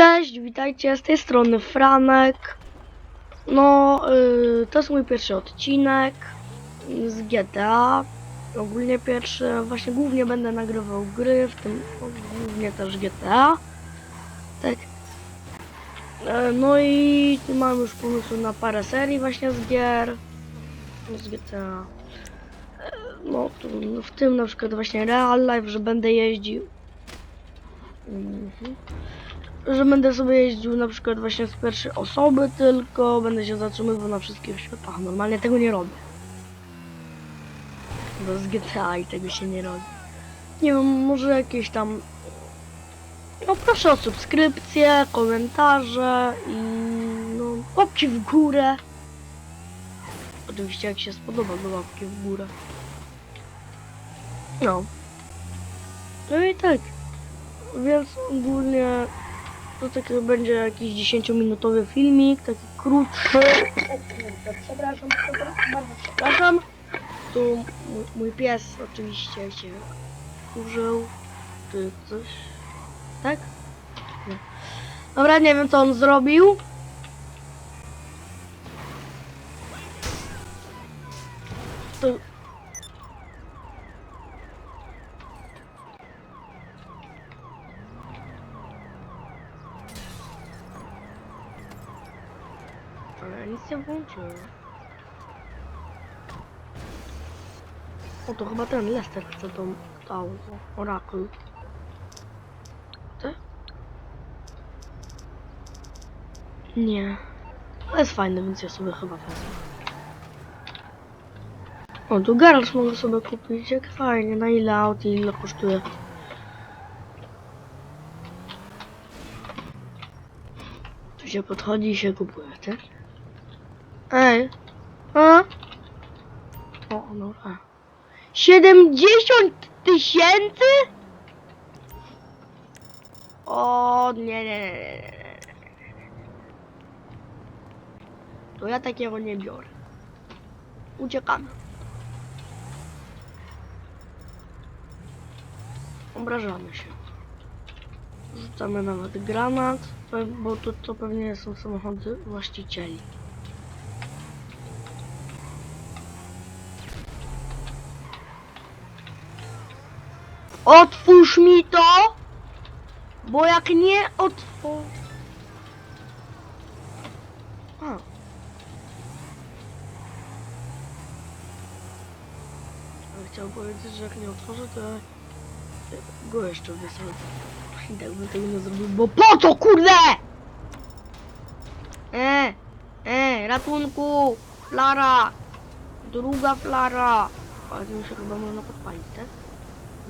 Cześć, witajcie, z tej strony Franek. No, y, to jest mój pierwszy odcinek z GTA. Ogólnie pierwszy, właśnie głównie będę nagrywał gry, w tym głównie też GTA. Tak. E, No i mam już pomysł na parę serii właśnie z gier. Z GTA. E, No, tu, w tym na przykład właśnie Real Life, że będę jeździł. Mhm że będę sobie jeździł na przykład właśnie z pierwszej osoby tylko, będę się zatrzymywał na wszystkich światach. Normalnie tego nie robię. Bo z GTA i tego się nie robi. Nie wiem, może jakieś tam... No proszę o subskrypcję, komentarze i no łapki w górę. Oczywiście jak się spodoba, to łapki w górę. No. No i tak. Więc ogólnie to taki będzie jakiś 10-minutowy filmik, taki krótszy. Przepraszam, bardzo przepraszam. Tu mój, mój pies oczywiście się użył, czy coś, tak? Nie. Dobra, nie wiem co on zrobił. To... Ja nic nie włączyłem. O, to chyba ten Lester chce to to auto. Oracle. Ty? Nie. To jest fajne, więc ja sobie chyba wezmę. O, tu Geralt mogę sobie kupić. Jak fajnie. Na ile aut i ile kosztuje? Tu się podchodzi i się kupuje, tak? Ej. A? O, dobra. 70 tysięcy? O, nie, nie, nie, nie. To ja takiego nie biorę. Uciekamy. Obrażamy się. Rzucamy nawet granat, bo to, to pewnie są samochody właścicieli. Otwórz mi to! Bo jak nie otwórz... A. Ale Chciałem powiedzieć, że jak nie otworzę, to ja go jeszcze wysłać. I tak bym tego nie zrobił, bo po co kurde? E, e, ratunku, flara, druga flara. Ale to mi się chyba można podpalić, tak?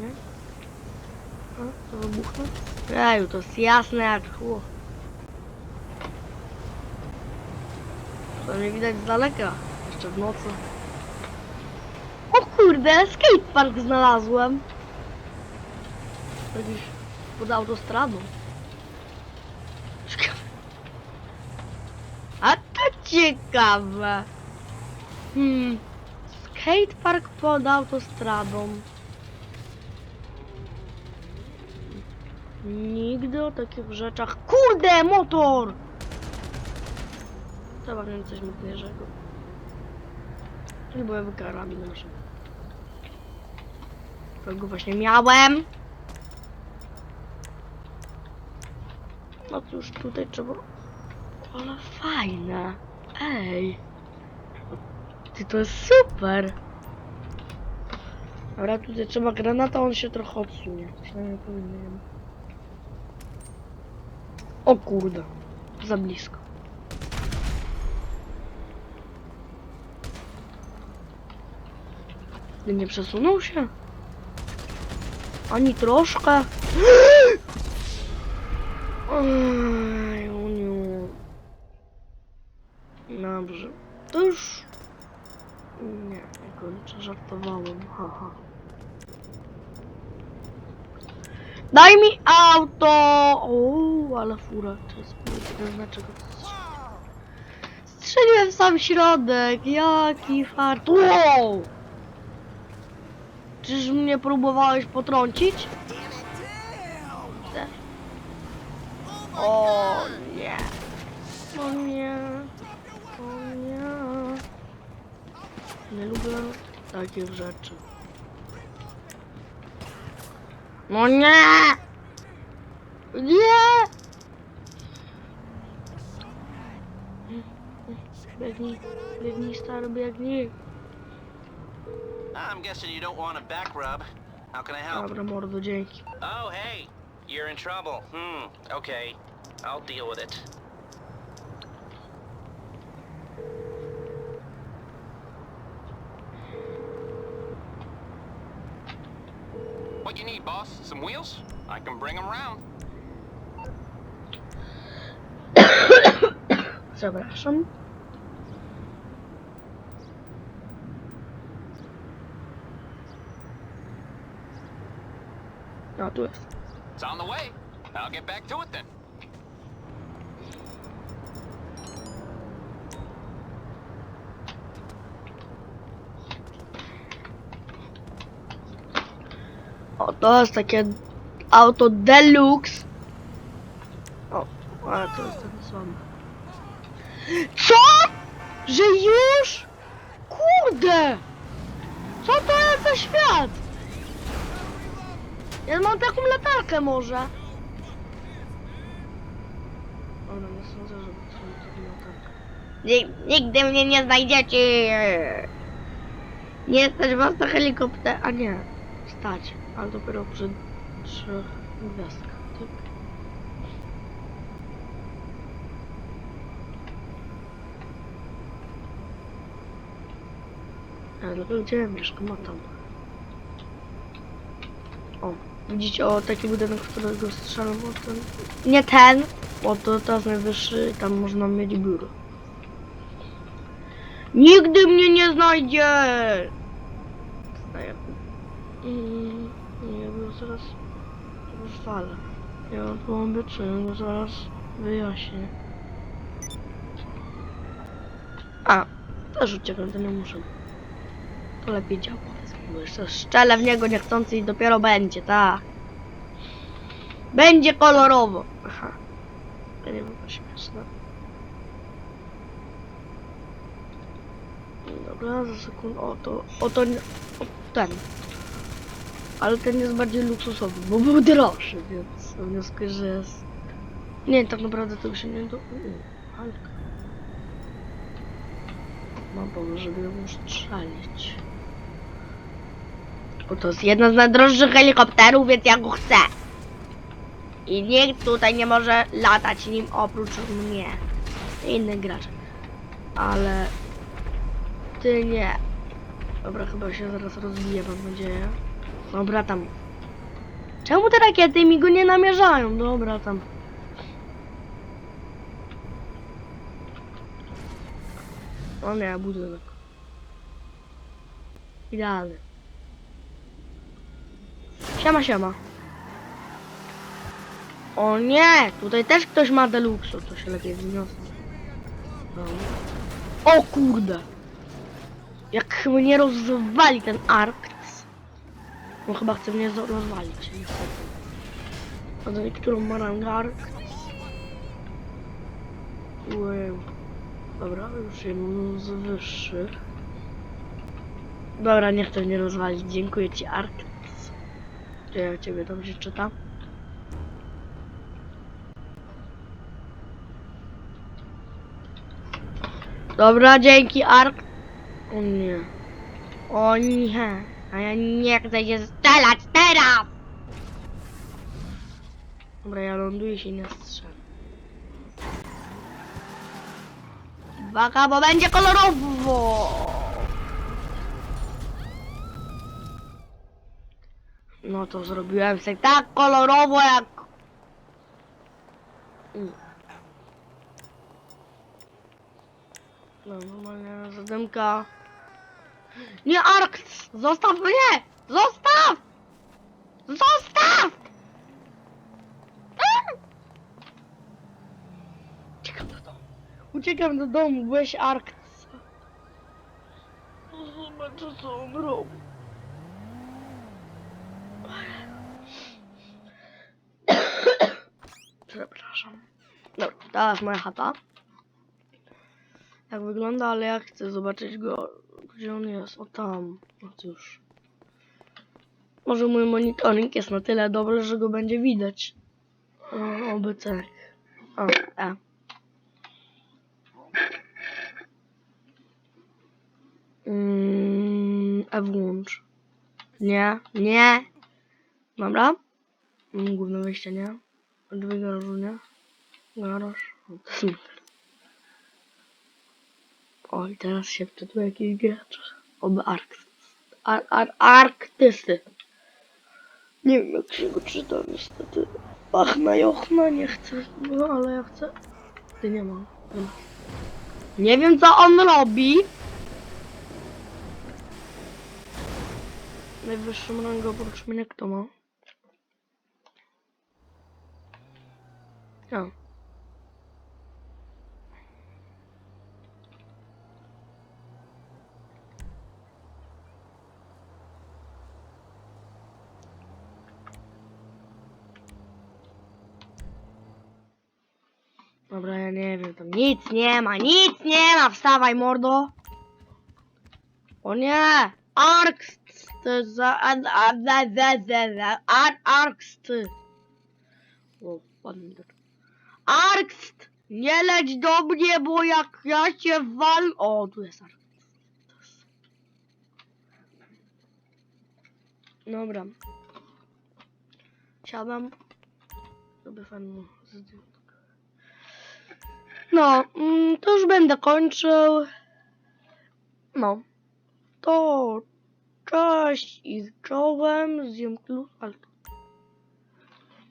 Nie? A, to wybuchnie? Eju, to jest jasne jak szło. To nie widać z daleka, jeszcze w nocy. O kurde, skatepark znalazłem. Jakiś pod autostradą. A to ciekawe. Hmm. Skatepark pod autostradą. Nigdy o takich rzeczach. Kurde, motor! Trzeba mieć coś mocniejszego. Albo ja karabin muszę. Tego właśnie miałem. No cóż, tutaj trzeba... Ale fajne. Ej. Ty, to jest super. Dobra, tutaj trzeba granata, on się trochę odsunie. Przynajmniej powinienem. O kurde. Za blisko. Nie przesunął się? Ani troszkę. Oj, Uniu. Dobrze. To już... Nie, kończę, żartowałem, haha. Daj mi auto! O, ale fura, to jest dlaczego. Strzeliłem w sam środek, jaki fart. Wow! Czyż mnie próbowałeś potrącić? O, nie. O nie. O nie. Nie lubię takich rzeczy. Nie! Nie! Biegnij, biegnij stary, biegnij. I'm guessing you don't want a back rub. How can I help? Dobra, mordo, dzięki. Oh, hey, you're in trouble. Hmm, okay. I'll deal with it. Some wheels? I can bring them round. Zapraszam. A, tu jest. It's on the way. I'll get back to it then. O, to jest takie auto deluxe. O, ale to jest ten słaby. Co? Że już? Kurde! Co to jest za świat? Ja mam taką latarkę może. Dobra, nie sądzę, żeby to miał taką latarkę. Nigdy mnie nie znajdziecie! Nie stać was na helikopter, a nie. Stać, ale dopiero przy trzech gwiazdkach, tak? Ale dopiero gdzie ja mieszkam? A tam. O, widzicie, o taki budynek, w którego strzelam, o ten... Nie ten, bo to, jest najwyższy, tam można mieć biuro. Nigdy mnie nie znajdzie! Mm, bo zaraz zwalę. Ja obiecuję, bo zaraz wyjaśnię. A, też uciekam, to nie muszę. To lepiej działa, bo jeszcze w niego niechcący i dopiero będzie, tak. Będzie kolorowo. Aha. To nie było śmieszne. Dobra, za sekundę. O to, o to, o ten. Ale ten jest bardziej luksusowy, bo był droższy, więc wnioskuję, że jest... Nie, tak naprawdę to się nie do... Halka. Mam pomysł, żeby ją strzelić. Bo to jest jeden z najdroższych helikopterów, więc ja go chcę. I nikt tutaj nie może latać nim oprócz mnie. Inny gracz. Ale... Ty nie. Dobra, chyba się zaraz rozbije, mam nadzieję. Dobra, tam. Czemu te rakiety mi go nie namierzają? Dobra, tam. O nie, budynek. Idealny. Siema, siema. O nie! Tutaj też ktoś ma deluxe, to się lepiej. No. O kurde! Jak mnie rozwali ten Arkt. On chyba chce mnie rozwalić. A do którą ma rangę Arkt? Wow. Dobra, już jedną z wyższych. Dobra, nie chcę mnie rozwalić. Dziękuję ci, Arkt. Ja ciebie dobrze czytam? Dobra, dzięki, Ark. O nie. O nie. A ja nie chcę się strzelać teraz! Dobra, ja ląduję i się nie strzelę. Uwaga, bo będzie kolorowo! No to zrobiłem sobie tak kolorowo jak... No normalnie zadymka. Nie Arkt! Zostaw mnie! Zostaw! Zostaw! Uciekam do domu. Uciekam do domu, byłeś Arkt. Zobaczę co on robi. Przepraszam. Dobra, teraz moja chata. Jak wygląda, ale ja chcę zobaczyć go. Gdzie on jest? O tam. No cóż. Może mój monitoring jest na tyle dobry, że go będzie widać. O, oby tak. O, e. Mm, e włącz. Nie, nie. Dobra. Mm, Główne wyjście, nie. Drzwi garażu, nie. Garaż. O, i teraz się wczytuje jakiś gracz. Oby Arktys. Ar. Nie wiem jak się go czyta niestety. Ach na jochna nie chcę, no ale ja chcę. Ty nie ma. Nie, wiem co on robi. Najwyższą rangę oprócz mnie kto ma? Dobra, ja nie wiem, tam nic nie ma, nic nie ma, wstawaj mordo. O nie, Arkst, a, a, za, za, za, za, ar, Arkst. O, mi do Arkst, nie leć do mnie, bo jak ja cię wal... O, tu jest Arkst. Dobra. Siadam. Sobie fajną zdjęcie. No, mm, to już będę kończył. No. To cześć i z czołem zjem klus, ale...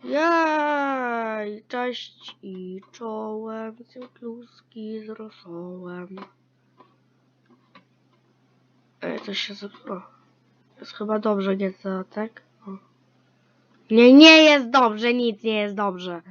Jej, cześć i czołem zjem kluski z rosołem. Ej, coś się zepsuło. Jest chyba dobrze GTA, tak? O. Nie, nie jest dobrze, nic nie jest dobrze.